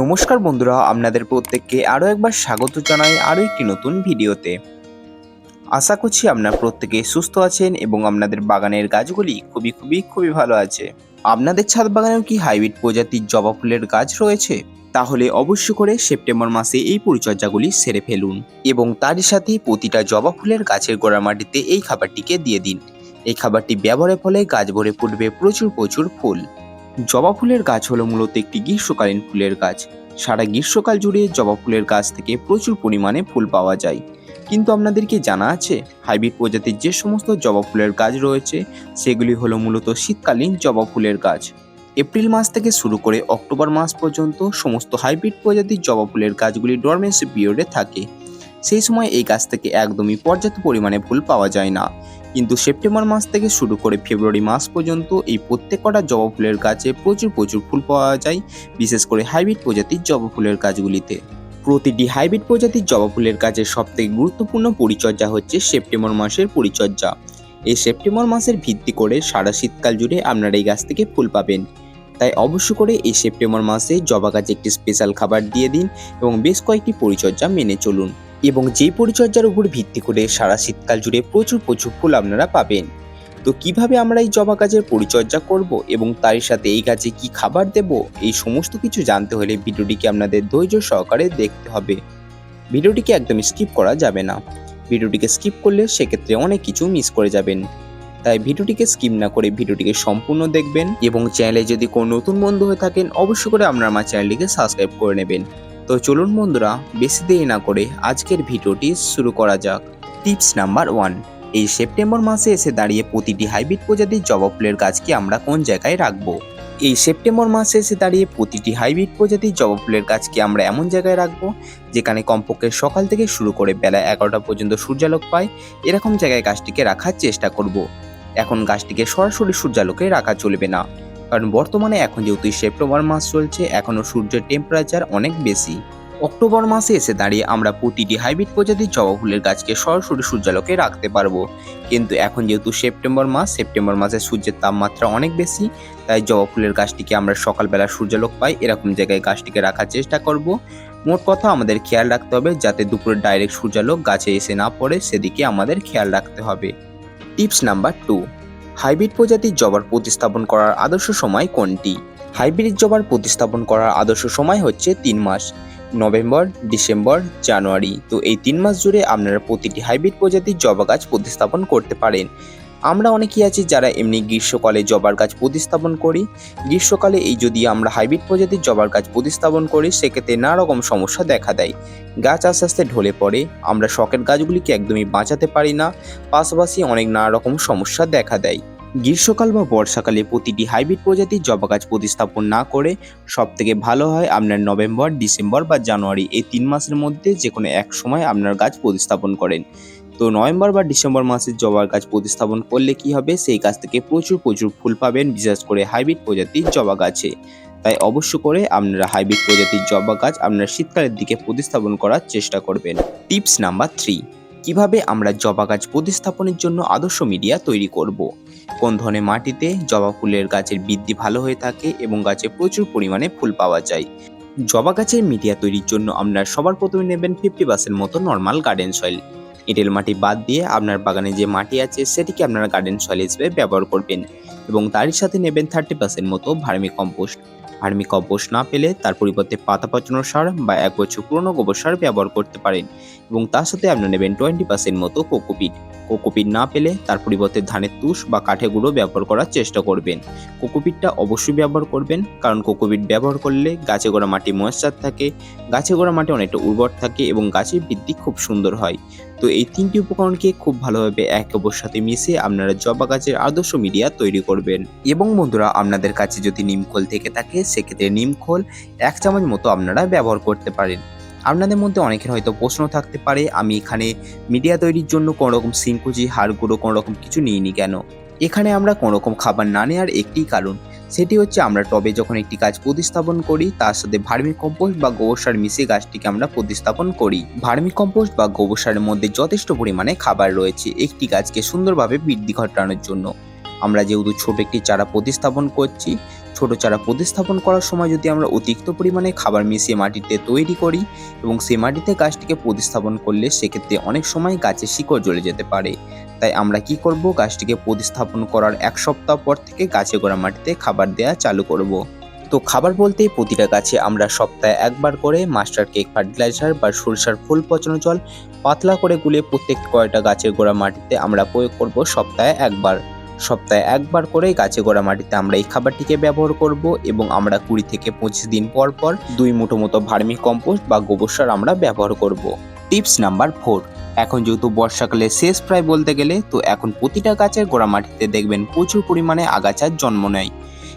নমস্কার বন্ধুরা, আপনাদের প্রত্যেককে আরও একবার স্বাগত জানাই আরও একটি নতুন ভিডিওতে। আশা করছি আপনারা প্রত্যেকে সুস্থ আছেন এবং আপনাদের বাগানের গাছগুলি খুবই খুবই খুবই ভালো আছে। আপনাদের ছাদ বাগানেও কি হাইব্রিড প্রজাতির জবা ফুলের গাছ রয়েছে? তাহলে অবশ্য করে সেপ্টেম্বর মাসে এই পরিচর্যাগুলি সেরে ফেলুন এবং তারই সাথে প্রতিটা জবা ফুলের গাছের গোড়া মাটিতে এই খাবারটিকে দিয়ে দিন। এই খাবারটি ব্যবহারের ফলে গাছ ভরে ফুটবে প্রচুর প্রচুর ফুল। জবা ফুলের গাছ হলো মূলত একটি গ্রীষ্মকালীন ফুলের গাছ। সারা গ্রীষ্মকাল জুড়ে জবা ফুলের গাছ থেকে প্রচুর পরিমাণে ফুল পাওয়া যায়। কিন্তু আপনাদেরকে জানা আছে? হাইব্রিড প্রজাতির যে সমস্ত জবা ফুলের গাছ রয়েছে, সেগুলি হলো মূলত শীতকালীন জবা ফুলের গাছ। এপ্রিল মাস থেকে শুরু করে অক্টোবর মাস পর্যন্ত সমস্ত হাইব্রিড প্রজাতির জবা ফুলের গাছগুলি ডরমেন্সি পিরিয়ডে থাকে। সেই সময় এই গাছ থেকে একদমই পর্যাপ্ত পরিমাণে ফুল পাওয়া যায় না। কিন্তু সেপ্টেম্বর মাস থেকে শুরু করে ফেব্রুয়ারি মাস পর্যন্ত এই প্রত্যেক কটা জবা ফুলের গাছে প্রচুর প্রচুর ফুল পাওয়া যায়, বিশেষ করে হাইব্রিড প্রজাতির জবা ফুলের গাছগুলিতে। প্রতিটি হাইব্রিড প্রজাতির জবা ফুলের গাছের সবথেকে গুরুত্বপূর্ণ পরিচর্যা হচ্ছে সেপ্টেম্বর মাসের পরিচর্যা। এই সেপ্টেম্বর মাসের ভিত্তি করে সারা শীতকাল জুড়ে আপনারা এই গাছ থেকে ফুল পাবেন। তাই অবশ্য করে এই সেপ্টেম্বর মাসে জবা গাছে একটি স্পেশাল খাবার দিয়ে দিন এবং বেশ কয়েকটি পরিচর্যা মেনে চলুন। এবং যেই পরিচর্যার উপর ভিত্তি করে সারা শীতকাল জুড়ে প্রচুর প্রচুর ফুল আপনারা পাবেন। তো কীভাবে আমরা এই জবা গাছের পরিচর্যা করব এবং তার সাথে এই গাছে কি খাবার দেব, এই সমস্ত কিছু জানতে হলে ভিডিওটিকে আপনাদের ধৈর্য সহকারে দেখতে হবে। ভিডিওটিকে একদম স্কিপ করা যাবে না। ভিডিওটিকে স্কিপ করলে সেক্ষেত্রে অনেক কিছু মিস করে যাবেন। তাই ভিডিওটিকে স্কিপ না করে ভিডিওটিকে সম্পূর্ণ দেখবেন এবং চ্যানেলে যদি কোনো নতুন বন্ধু হয়ে থাকেন, অবশ্যই করে আপনারা আমার চ্যানেলটিকে সাবস্ক্রাইব করে নেবেন। তো চলুন বন্ধুরা, বেশি দেরি না করে আজকের ভিডিওটি শুরু করা যাক। টিপস নাম্বার ওয়ান, এই সেপ্টেম্বর মাসে এসে দাঁড়িয়ে প্রতিটি হাইব্রিড প্রজাতির জবা ফুলের গাছকে আমরা কোন জায়গায় রাখব? এই সেপ্টেম্বর মাসে এসে দাঁড়িয়ে প্রতিটি হাইব্রিড প্রজাতির জবা ফুলের গাছকে আমরা এমন জায়গায় রাখব, যেখানে কমপক্ষে সকাল থেকে শুরু করে বেলা এগারোটা পর্যন্ত সূর্যালোক পায়। এরকম জায়গায় গাছটিকে রাখার চেষ্টা করব। এখন গাছটিকে সরাসরি সূর্যালোকে রাখা চলবে না। কারণ বর্তমানে এখন যেহেতু সেপ্টেম্বর মাস চলছে এখনও সূর্যের টেম্পারেচার অনেক বেশি। অক্টোবর মাসে এসে দাঁড়িয়ে আমরা প্রতিটি হাইব্রিড প্রজাতির জবা ফুলের গাছকে সরাসরি সূর্যালোকে রাখতে পারব। কিন্তু এখন যেহেতু সেপ্টেম্বর মাস, সেপ্টেম্বর মাসে সূর্যের তাপমাত্রা অনেক বেশি, তাই জবা ফুলের গাছটিকে আমরা সকালবেলা সূর্যালোক পাই, এরকম জায়গায় গাছটিকে রাখার চেষ্টা করব। মোট কথা আমাদের খেয়াল রাখতে হবে যাতে দুপুরে ডাইরেক্ট সূর্যালোক গাছে এসে না পড়ে, সেদিকে আমাদের খেয়াল রাখতে হবে। টিপস নাম্বার টু হাইব্রিড প্রজাতির জবার প্রতিস্থাপন করার আদর্শ সময় কোনটি? হাইব্রিড জবার প্রতিস্থাপন করার আদর্শ সময় হচ্ছে তিন মাস, নভেম্বর, ডিসেম্বর, জানুয়ারি। তো এই তিন মাস জুড়ে আপনারা প্রতিটি হাইব্রিড প্রজাতির জবা গাছ প্রতিস্থাপন করতে পারেন। আমরা অনেকেই আছি যারা এমনি গ্রীষ্মকালে জবার গাছ প্রতিস্থাপন করি। গ্রীষ্মকালে এই যদি আমরা হাইব্রিড প্রজাতির জবার গাছ প্রতিস্থাপন করি, সেক্ষেত্রে নানা রকম সমস্যা দেখা দেয়। গাছ আস্তে আস্তে ঢলে পড়ে, আমরা শখের গাছগুলিকে একদমই বাঁচাতে পারি না, পাশাপাশি অনেক নানা রকম সমস্যা দেখা দেয়। গ্রীষ্মকাল বা বর্ষাকালে প্রতিটি হাইব্রিড প্রজাতির জবা গাছ প্রতিস্থাপন না করে সব থেকে ভালো হয় আপনার নভেম্বর, ডিসেম্বর বা জানুয়ারি, এই তিন মাসের মধ্যে যে কোনো এক সময় আপনার গাছ প্রতিস্থাপন করেন। তো নভেম্বর বা ডিসেম্বর মাসে জবার গাছ প্রতিস্থাপন করলে কি হবে? সেই গাছ থেকে প্রচুর প্রচুর ফুল পাবেন, বিশেষ করে হাইব্রিড প্রজাতির জবা গাছে। তাই অবশ্য করে আপনারা হাইব্রিড প্রজাতির জবা গাছ আপনার শীতকালের দিকে প্রতিস্থাপন করার চেষ্টা করবেন। টিপস নাম্বার থ্রি, কীভাবে আমরা জবা গাছ প্রতিস্থাপনের জন্য আদর্শ মিডিয়া তৈরি করব। কোন ধরনের মাটিতে জবা ফুলের গাছের বৃদ্ধি ভালো হয়ে থাকে এবং গাছে প্রচুর পরিমাণে ফুল পাওয়া যায়? জবা গাছের মিডিয়া তৈরির জন্য আপনারা সবার প্রথমে নেবেন ফিফটি পার্সেন্ট মতো নর্মাল গার্ডেন সয়েল এঁটেল মাটি বাদ দিয়ে আপনার বাগানে যে মাটি আছে, সেটিকে আপনারা গার্ডেন সয়েল হিসেবে ব্যবহার করবেন এবং তারই সাথে নেবেন থার্টি পার্সেন্ট মতো ভার্মি কম্পোস্ট ভার্মি কম্পোস্ট না পেলে তার পরিবর্তে পাতা পচানো সার বা এক বছর পুরনো গোবর সার ব্যবহার করতে পারেন এবং তার সাথে আপনারা নেবেন টোয়েন্টি পার্সেন্ট মতো কোকোপিট। কোকোপিট না পেলে তার পরিবর্তে ধানের তুষ বা কাঠে গুঁড়ো ব্যবহার করার চেষ্টা করবেন। কোকোপিটটা অবশ্যই ব্যবহার করবেন, কারণ কোকোপিট ব্যবহার করলে গাছে গোড়া মাটি ময়েশ্চার থাকে, গাছে গোড়া মাটি অনেকটা উর্বর থাকে এবং গাছের বৃদ্ধি খুব সুন্দর হয়। তো এই তিনটি উপকরণকে খুব ভালোভাবে একে অপর সাথে মিশিয়ে আপনারা জবা গাছের আদর্শ মিডিয়া তৈরি করবেন। এবং বন্ধুরা, আপনাদের কাছে যদি নিমখোল থেকে থাকে, সেক্ষেত্রে নিমখোল এক চামচ মতো আপনারা ব্যবহার করতে পারেন। আপনাদের মধ্যে অনেকের হয়তো প্রশ্ন থাকতে পারে, আমি এখানে মিডিয়া তৈরির জন্য কোনো রকম সিংকুচি হাড় গুঁড়ো কোনো রকম কিছু নিইনি কেন? এখানে আমরা কোনো রকম খাবার না নেওয়ার একটি কারণ, সেটি হচ্ছে আমরা টবে যখন একটি গাছ প্রতিস্থাপন করি, তার সাথে ভার্মি কম্পোস্ট বা গোবর সার মিশিয়ে গাছটিকে আমরা প্রতিস্থাপন করি। ভার্মি কম্পোস্ট বা গোবর সারের মধ্যে যথেষ্ট পরিমাণে খাবার রয়েছে, একটি গাছকে সুন্দরভাবে বৃদ্ধি ঘটানোর জন্য। আমরা যেহেতু ছোট একটি চারা প্রতিস্থাপন করছি ছোট চারা প্রতিস্থাপন করার সময় যদি আমরা অতিরিক্ত পরিমাণে খাবার মিশিয়ে মাটিতে তৈরি করি এবং সেই মাটিতে গাছটিকে প্রতিস্থাপন করলে সেক্ষেত্রে অনেক সময় গাছের শিকড় জ্বলে যেতে পারে। তাই আমরা কি করব? গাছটিকে প্রতিস্থাপন করার এক সপ্তাহ পর থেকে গাছে গোড়া মাটিতে খাবার দেওয়া চালু করব। তো খাবার বলতে প্রতিটা গাছে আমরা সপ্তাহে একবার করে মাস্টার কেক, ফার্টিলাইজার বা সরিষার ফুল পচানো জল পাতলা করে গুলে প্রত্যেক কয়টা গাছের গোড়া মাটিতে আমরা প্রয়োগ করব সপ্তাহে একবার। সপ্তাহে একবার করে গাছে গোড়া মাটিতে আমরা এই খাবারটিকে ব্যবহার করব এবং আমরা কুড়ি থেকে পঁচিশ দিন পর পর দুই মুঠো মতো ভার্মি কম্পোস্ট বা গোবর সার আমরা ব্যবহার করব। টিপস নাম্বার ফোর, এখন যেহেতু বর্ষাকালে শেষ প্রায় বলতে গেলে, তো এখন প্রতিটা গাছের গোড়া মাটিতে দেখবেন প্রচুর পরিমাণে আগাছার জন্ম নেয়।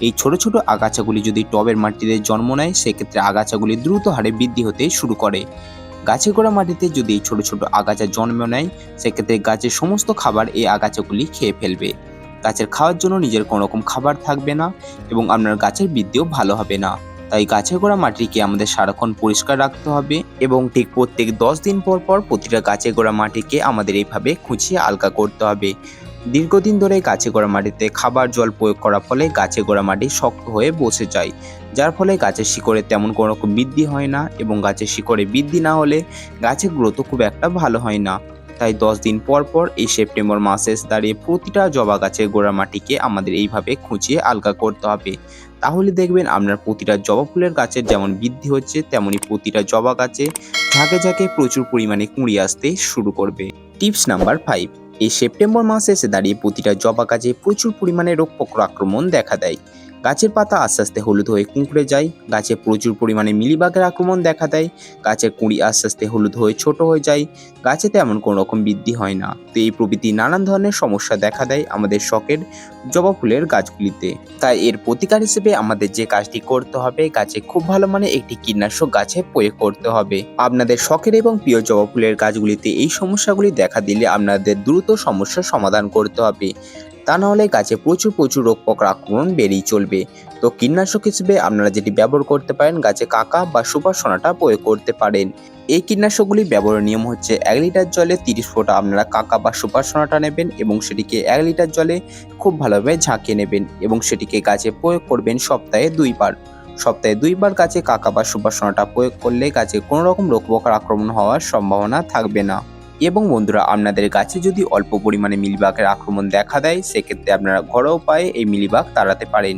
এই ছোট ছোট আগাছাগুলি যদি টবের মাটিতে জন্ম নেয়, সেক্ষেত্রে আগাছাগুলি দ্রুত হারে বৃদ্ধি হতে শুরু করে। গাছে গোড়া মাটিতে যদি এই ছোট ছোট আগাছা জন্ম নেয়, সেক্ষেত্রে গাছের সমস্ত খাবার এই আগাছাগুলি খেয়ে ফেলবে। গাছের খাওয়ার জন্য নিজের কোনো রকম খাবার থাকবে না এবং আপনার গাছের বৃদ্ধিও ভালো হবে না। তাই গাছের গোড়া মাটিকে আমাদের সারাক্ষণ পরিষ্কার রাখতে হবে এবং ঠিক প্রত্যেক দশ দিন পর পর প্রতিটা গাছের গোড়া মাটিকে আমাদের এইভাবে খুঁচিয়ে আলগা করতে হবে। দীর্ঘদিন ধরে গাছে গোড়া মাটিতে খাবার জল প্রয়োগ করার ফলে গাছে গোড়া মাটি শক্ত হয়ে বসে যায়, যার ফলে গাছের শিকড়ে তেমন কোনো রকম বৃদ্ধি হয় না এবং গাছের শিকড়ে বৃদ্ধি না হলে গাছের গ্রোথও খুব একটা ভালো হয় না। তাই দশ দিন পর পর এই সেপ্টেম্বর মাসে দাঁড়িয়ে প্রতিটা জবা গাছের গোড়া মাটিকে আমাদের এইভাবে খুঁচিয়ে আলগা করতে হবে। তাহলে দেখবেন আপনার প্রতিটা জবা ফুলের গাছের যেমন বৃদ্ধি হচ্ছে, তেমনি প্রতিটা জবা গাছে ঝাঁকে ঝাঁকে প্রচুর পরিমাণে কুঁড়ি আসতে শুরু করবে। টিপস নাম্বার ফাইভ, এই সেপ্টেম্বর মাসে এসে দাঁড়িয়ে প্রতিটা জবা গাছে প্রচুর পরিমাণে রোগ পোকার আক্রমণ দেখা দেয়। গাছের পাতা আস্তে আস্তে হলুদ হয়ে কুঁকড়ে যায়, গাছে প্রচুর পরিমাণে মিলিবাগের আক্রমণ দেখা দেয়, গাছের কুঁড়ি আস্তে আস্তে হলুদ হয়ে ছোট হয়ে যায়, গাছে তেমন কোনো রকম বৃদ্ধি হয় না। তো এই প্রভৃতি নানান ধরনের সমস্যা দেখা দেয় আমাদের শখের জবা ফুলের গাছগুলিতে। তাই এর প্রতিকার হিসেবে আমাদের যে কাজটি করতে হবে, গাছে খুব ভালো মানে একটি কীটনাশক গাছে প্রয়োগ করতে হবে। আপনাদের শখের এবং প্রিয় জবা ফুলের গাছগুলিতে এই সমস্যাগুলি দেখা দিলে আপনাদের দ্রুত সমস্যার সমাধান করতে হবে। তা নাহলে গাছে প্রচুর প্রচুর রোগ পোকার আক্রমণ বেড়েই চলবে। তো কীটনাশক হিসেবে আপনারা যেটি ব্যবহার করতে পারেন, গাছে কাকা বা সুপার সোনাটা প্রয়োগ করতে পারেন। এই কীটনাশকগুলি ব্যবহারের নিয়ম হচ্ছে এক লিটার জলে তিরিশ ফোঁটা আপনারা কাকা বা সুপার সোনাটা নেবেন এবং সেটিকে এক লিটার জলে খুব ভালোভাবে ঝাঁকিয়ে নেবেন এবং সেটিকে গাছে প্রয়োগ করবেন সপ্তাহে দুইবার। সপ্তাহে দুইবার গাছে কাকা বা সুপার সোনাটা প্রয়োগ করলে গাছে কোনো রকম রোগ পোকার আক্রমণ হওয়ার সম্ভাবনা থাকবে না। এবং বন্ধুরা, আপনাদের গাছে যদি অল্প পরিমাণে মিলিবাগের আক্রমণ দেখা দেয়, সেক্ষেত্রে আপনারা ঘরোয়া উপায়ে এই মিলিবাগ তাড়াতে পারেন।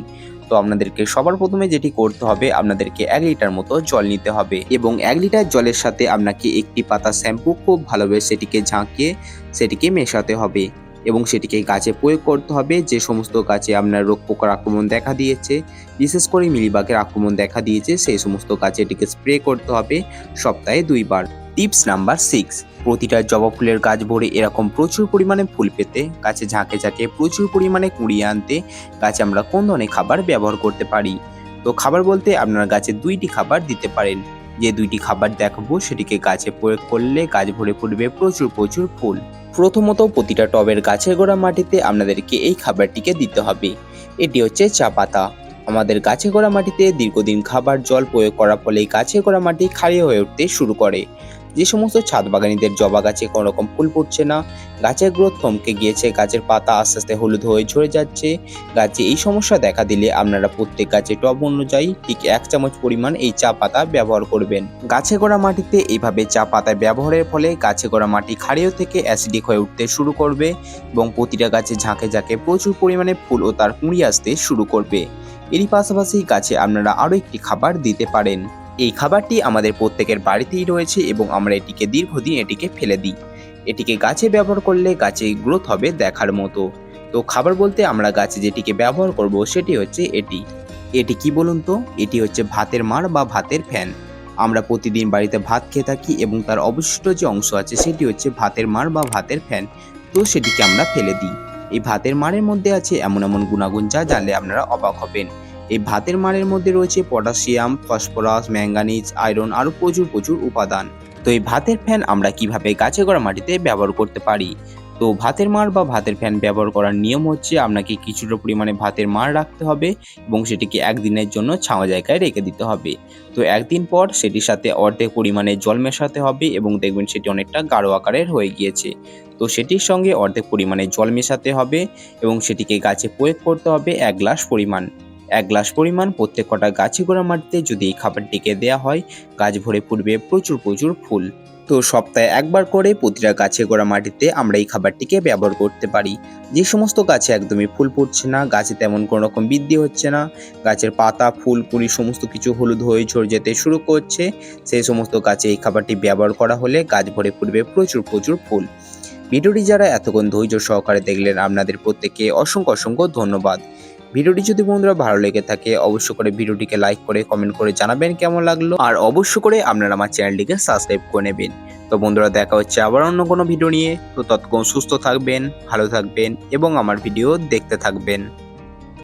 তো আপনাদেরকে সবার প্রথমে যেটি করতে হবে, আপনাদেরকে এক লিটার মতো জল নিতে হবে এবং এক লিটার জলের সাথে আপনাকে একটি পাতা শ্যাম্পু খুব ভালোভাবে সেটিকে ঝাঁকিয়ে সেটিকে মেশাতে হবে। এবং সেটিকে গাছে প্রয়োগ করতে হবে। যে সমস্ত গাছে আপনার রোগ পোকার আক্রমণ দেখা দিয়েছে, বিশেষ করে মিলিবাগের আক্রমণ দেখা দিয়েছে, সেই সমস্ত গাছে এটিকে স্প্রে করতে হবে সপ্তাহে দুইবার। টিপস নাম্বার সিক্স, প্রতিটা জবা ফুলের গাছ ভরে এরকম প্রচুর পরিমাণে ফুল পেতে, গাছে ঝাঁকে ঝাঁকে প্রচুর পরিমাণে কুড়িয়ে আনতে গাছে আমরা কোন ধরনের খাবার ব্যবহার করতে পারি? তো খাবার বলতে আপনারা গাছে দুইটি খাবার দিতে পারেন। যে দুইটি খাবার দেখাবো সেটিকে গাছে প্রয়োগ করলে গাছ ভরে পড়বে প্রচুর প্রচুর ফুল। প্রথমত প্রতিটা টবের গাছের গোড়া মাটিতে আপনাদেরকে এই খাবারটিকে দিতে হবে। এটি হচ্ছে চা পাতা। আমাদের গাছে গোড়া মাটিতে দীর্ঘদিন খাবার জল প্রয়োগ করার ফলে গাছে গোড়া মাটি ক্ষারীয় হয়ে উঠতে শুরু করে। যে সমস্ত ছাদ বাগানিদের জবা গাছে কোনো রকম ফুল ফুটছে না, গাছের গ্রোথ থমকে গিয়েছে, গাছের পাতা আস্তে আস্তে হলুদ হয়ে ঝরে যাচ্ছে। গাছে এই সমস্যা দেখা দিলে আপনারা প্রত্যেক গাছে টব অনুযায়ী ঠিক এক চামচ পরিমাণ এই চা পাতা ব্যবহার করবেন। গাছে গোড়া মাটিতে এইভাবে চা পাতা ব্যবহারের ফলে গাছে গড়া মাটি ক্ষারীয় থেকে অ্যাসিডিক হয়ে উঠতে শুরু করবে এবং প্রতিটা গাছে ঝাঁকে ঝাঁকে প্রচুর পরিমাণে ফুল ও তার কুঁড়ি আসতে শুরু করবে। এরই পাশাপাশি গাছে আপনারা আরও একটি খাবার দিতে পারেন। এই খাবারটি আমাদের প্রত্যেকের বাড়িতেই রয়েছে এবং আমরা এটিকে দীর্ঘদিন এটিকে ফেলে দিই। এটিকে গাছে ব্যবহার করলে গাছে গ্রোথ হবে দেখার মতো। তো খাবার বলতে আমরা গাছে যেটিকে ব্যবহার করব সেটি হচ্ছে এটি। এটি কি বলুন তো? এটি হচ্ছে ভাতের মার বা ভাতের ফ্যান। আমরা প্রতিদিন বাড়িতে ভাত খেয়ে থাকি এবং তার অবশিষ্ট যে অংশ আছে সেটি হচ্ছে ভাতের মার বা ভাতের ফ্যান। তো সেটিকে আমরা ফেলে দিই। এই ভাতের মারের মধ্যে আছে এমন এমন গুণাগুণ যা জানলে আপনারা অবাক হবেন। এই ভাতের মারের মধ্যে রয়েছে পটাশিয়াম, ফসফরাস, ম্যাঙ্গানিজ, আয়রন আরও প্রচুর প্রচুর উপাদান। তো এই ভাতের ফ্যান আমরা কীভাবে গাছে গড়া মাটিতে ব্যবহার করতে পারি? তো ভাতের মার বা ভাতের ফ্যান ব্যবহার করার নিয়ম হচ্ছে আপনাকে কিছুটা পরিমাণে ভাতের মার রাখতে হবে এবং সেটিকে একদিনের জন্য ছাওয়া জায়গায় রেখে দিতে হবে। তো একদিন পর সেটির সাথে অর্ধেক পরিমাণে জল মেশাতে হবে এবং দেখবেন সেটি অনেকটা গাঢ় আকারের হয়ে গিয়েছে। তো সেটির সঙ্গে অর্ধেক পরিমাণে জল মেশাতে হবে এবং সেটিকে গাছে প্রয়োগ করতে হবে এক গ্লাস পরিমাণ। এক গ্লাস পরিমাণ প্রত্যেক কটা গাছে গোড়া মাটিতে যদি এই খাবারটিকে দেওয়া হয়, গাছ ভরে পড়বে প্রচুর প্রচুর ফুল। তো সপ্তাহে একবার করে প্রতিটা গাছে গোড়া মাটিতে আমরা এই খাবারটিকে ব্যবহার করতে পারি। যে সমস্ত গাছে একদমই ফুল পড়ছে না, গাছে তেমন কোনো রকম বৃদ্ধি হচ্ছে না, গাছের পাতা, ফুল, পুলি, সমস্ত কিছু হলুদ হয়ে ঝরে যেতে শুরু করছে, সেই সমস্ত গাছে এই খাবারটি ব্যবহার করা হলে গাছ ভরে পড়বে প্রচুর প্রচুর ফুল। ভিডিওটি যারা এতক্ষণ ধৈর্য সহকারে দেখলেন, আপনাদের প্রত্যেককে অসংখ্য অসংখ্য ধন্যবাদ। ভিডিওটি যদি বন্ধুরা ভালো লেগে থাকে অবশ্য করে ভিডিওটিকে লাইক করে কমেন্ট করে জানাবেন কেমন লাগল। আর অবশ্য করে আপনারা আমার চ্যানেলটিকে সাবস্ক্রাইব করে নেবেন। তো বন্ধুরা, দেখা হচ্ছে আবার অন্য কোনো ভিডিও নিয়ে। তো ততক্ষণ সুস্থ থাকবেন, ভালো থাকবেন এবং আমার ভিডিও দেখতে থাকবেন।